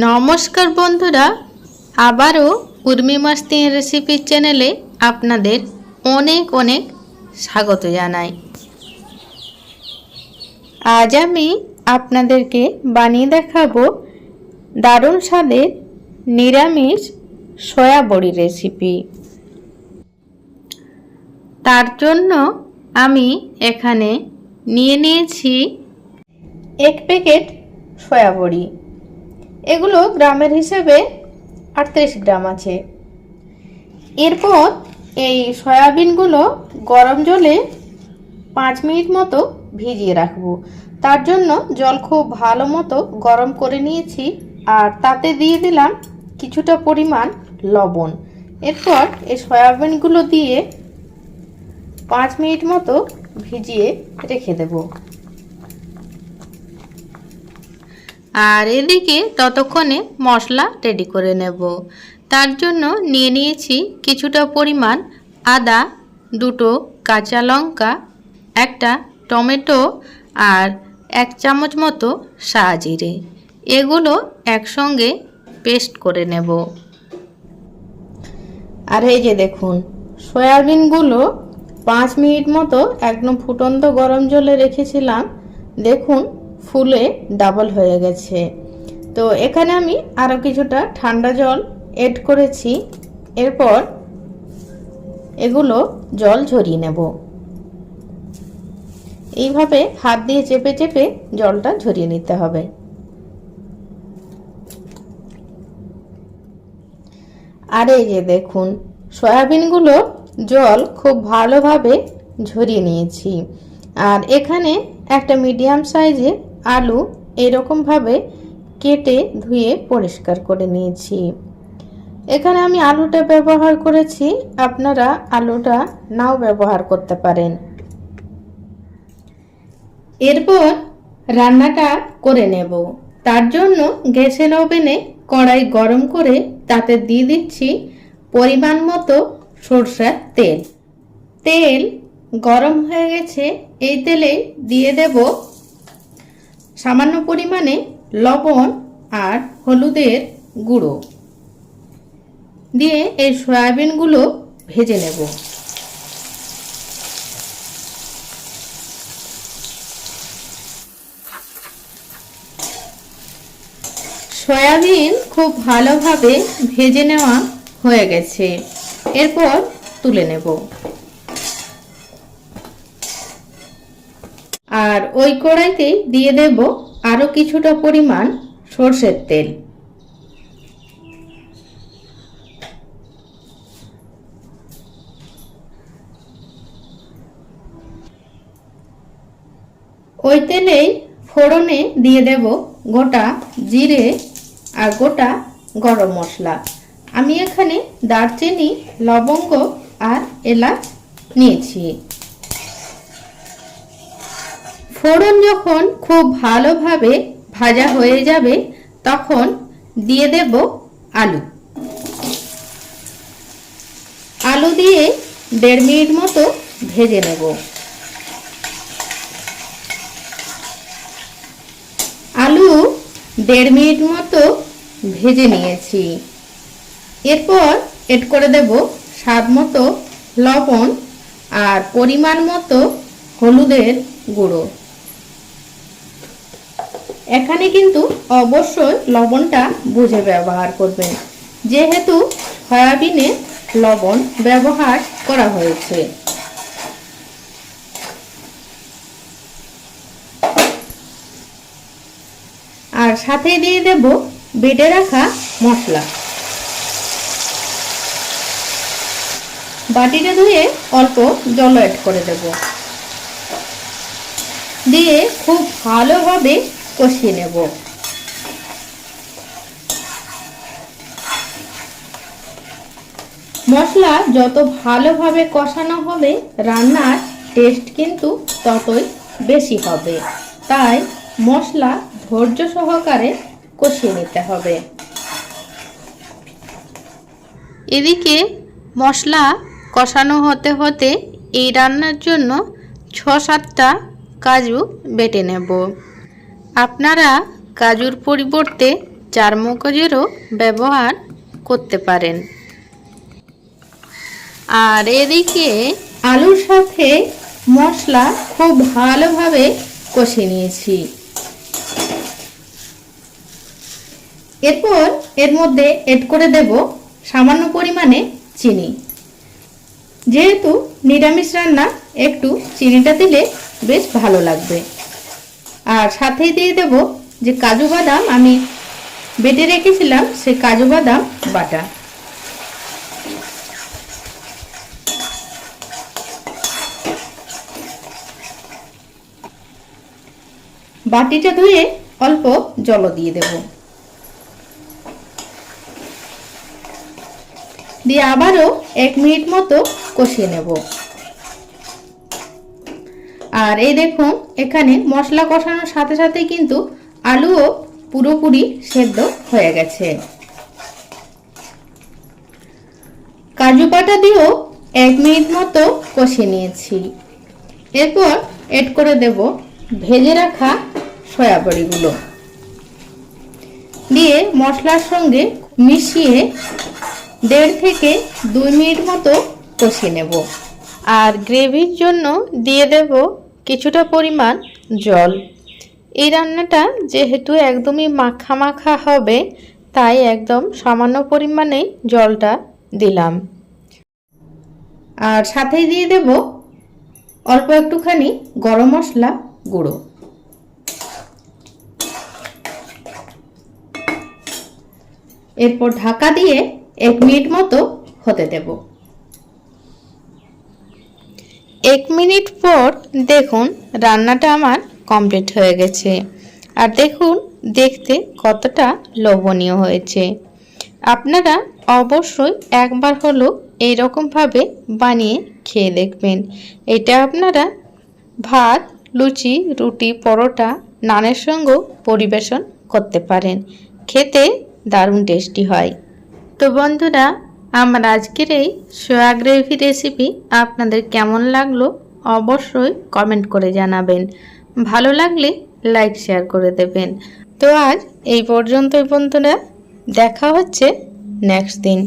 নমস্কার বন্ধুরা, আবারও উর্মি মাস্তি রেসিপি চ্যানেলে আপনাদের অনেক অনেক স্বাগত জানাই। আজ আমি আপনাদেরকে বানিয়ে দেখাবো দারুণ স্বাদের নিরামিষ সয়া বড়ি রেসিপি তার জন্য আমি এখানে নিয়ে নিয়েছি এক প্যাকেট সয়া বড়ি। এগুলো গ্রামের হিসেবে আটত্রিশ গ্রাম আছে। এরপর এই সয়াবিনগুলো গরম জলে পাঁচ মিনিট মতো ভিজিয়ে রাখব। তার জন্য জল খুব ভালো মতো গরম করে নিয়েছি আর তাতে দিয়ে দিলাম কিছুটা পরিমাণ লবণ। এরপর এই সয়াবিনগুলো দিয়ে পাঁচ মিনিট মতো ভিজিয়ে রেখে দেবো। আর এদিকে ততক্ষণে মশলা রেডি করে নেব। তার জন্য নিয়ে নিয়েছি কিছুটা পরিমাণ আদা, দুটো কাঁচা লঙ্কা, একটা টমেটো আর এক চামচ মতো জিরে এগুলো একসঙ্গে পেস্ট করে নেব। আর এই যে দেখুন, সয়াবিনগুলো পাঁচ মিনিট মতো একদম ফুটন্ত গরম জলে রেখেছিলাম। দেখুন ফুলে ডাবল হয়ে গেছে। তো এখানে আমি আরও কিছুটা ঠান্ডা জল এড করেছি। এরপর এগুলো জল ঝরিয়ে নেব। এইভাবে হাত দিয়ে চেপে চেপে জলটা ঝরিয়ে নিতে হবে। আর এই যে দেখুন, সয়াবিনগুলো জল খুব ভালোভাবে ঝরিয়ে নিয়েছি। আর এখানে একটা মিডিয়াম সাইজের আলু এরকমভাবে কেটে ধুয়ে পরিষ্কার করে নিয়েছি। এখানে আমি আলুটা ব্যবহার করেছি। আপনারা আলুটা নাও ব্যবহার করতে পারেন। এরপর রান্নাটা করে নেব। তার জন্য গ্যাসের ওভেনে কড়াই গরম করে তাতে দিয়ে দিচ্ছি পরিমাণ মতো সরষের তেল। তেল গরম হয়ে গেছে। এই তেলে দিয়ে দেব সামান্য পরিমাণে লবণ আর হলুদের গুঁড়ো। দিয়ে এই সয়াবিনগুলো ভেজে নেব। সয়াবিন খুব ভালোভাবে ভেজে নেওয়া হয়ে গেছে। এরপর তুলে নেব। আর ওই কড়াইতে দিয়ে দেব আরও কিছুটা পরিমাণ সর্ষের তেল। ওই তেলেই ফোড়নে দিয়ে দেব গোটা জিরে আর গোটা গরম মশলা। আমি এখানে দারচিনি, লবঙ্গ আর এলাচ নিয়েছি। ফোড়ন যখন খুব ভালোভাবে ভাজা হয়ে যাবে, তখন দিয়ে দেব আলু। আলু দিয়ে দেড় মিনিট মতো ভেজে নেব। আলু দেড় মিনিট মতো ভেজে নিয়েছি। এরপর এড করে দেব স্বাদ মতো লবণ আর পরিমাণ মতো হলুদের গুঁড়ো। এখানে কিন্তু অবশ্যই লবণটা বুঝে ব্যবহার করবেন। যেহেতু সয়াবিনে লবণ ব্যবহার করা হয়েছে। আর সাথে দিয়ে দেব বেটে রাখা মশলা। বাটিটা ধুয়ে অল্প জল অ্যাড করে দেব। দিয়ে খুব ভালোভাবে কষিয়ে নেব। মশলা যত ভালোভাবে কষানো হবে, রান্নার টেস্ট কিন্তু ততই বেশি হবে। তাই মশলা ধৈর্য সহকারে কষিয়ে নিতে হবে। এদিকে মশলা কষানো হতে হতে এই রান্নার জন্য ছ সাতটা কাজু বেটে নেব। আপনারা কাজুর পরিবর্তে চারমগজেরও ব্যবহার করতে পারেন। আর এদিকে আলুর সাথে মশলা খুব ভালোভাবে কষে নিয়েছি। এরপর এর মধ্যে এড করে দেব সামান্য পরিমাণে চিনি। যেহেতু নিরামিষ রান্না, একটু চিনিটা দিলে বেশ ভালো লাগবে। আর সাথেই দিয়ে দেব যে কাজু বাদাম আমি বেটে রেখেছিলাম, সে কাজু বাদাম বাটা। বাটিটা ধুয়ে অল্প জল দিয়ে দেব। দিয়ে আবারও এক মিনিট মতো কষিয়ে নেব। আর এই দেখুন, এখানে মশলা কষানোর সাথে সাথে কিন্তু আলুও পুরোপুরি সেদ্ধ হয়ে গেছে। কাজু পাটা দিয়েও এক মিনিট মতো কষিয়ে নিয়েছি। এরপর এড করে দেব ভেজে রাখা সয়াবড়িগুলো দিয়ে মশলার সঙ্গে মিশিয়ে দেড় থেকে দুই মিনিট মতো কষিয়ে নেব। আর গ্রেভির জন্য দিয়ে দেব কিছুটা পরিমাণ জল। এই রান্নাটা যেহেতু একদমই মাখা মাখা হবে, তাই একদম সামান্য পরিমাণে জলটা দিলাম। আর সাথেই দিয়ে দেব অল্প একটুখানি গরম মশলা গুঁড়ো। এরপর ঢাকা দিয়ে এক মিনিট মতো হতে দেব। এক মিনিট পর দেখুন রান্নাটা আমার কমপ্লিট হয়ে গেছে। আর দেখুন, দেখতে কতটা লোভনীয় হয়েছে। আপনারা অবশ্যই একবার হলো এইরকমভাবে বানিয়ে খেয়ে দেখবেন। এটা আপনারা ভাত, লুচি, রুটি, পরোটা, নানের সঙ্গেও পরিবেশন করতে পারেন। খেতে দারুণ টেস্টি হয়। তো বন্ধুরা আমার আজকের এই সোয়া গ্রেভি রেসিপি আপনাদের কেমন লাগল অবশ্যই কমেন্ট করে জানাবেন। ভালো লাগলে লাইক শেয়ার করে দেবেন। তো আজ এই পর্যন্তই বন্ধুরা, দেখা হচ্ছে নেক্সট দিন।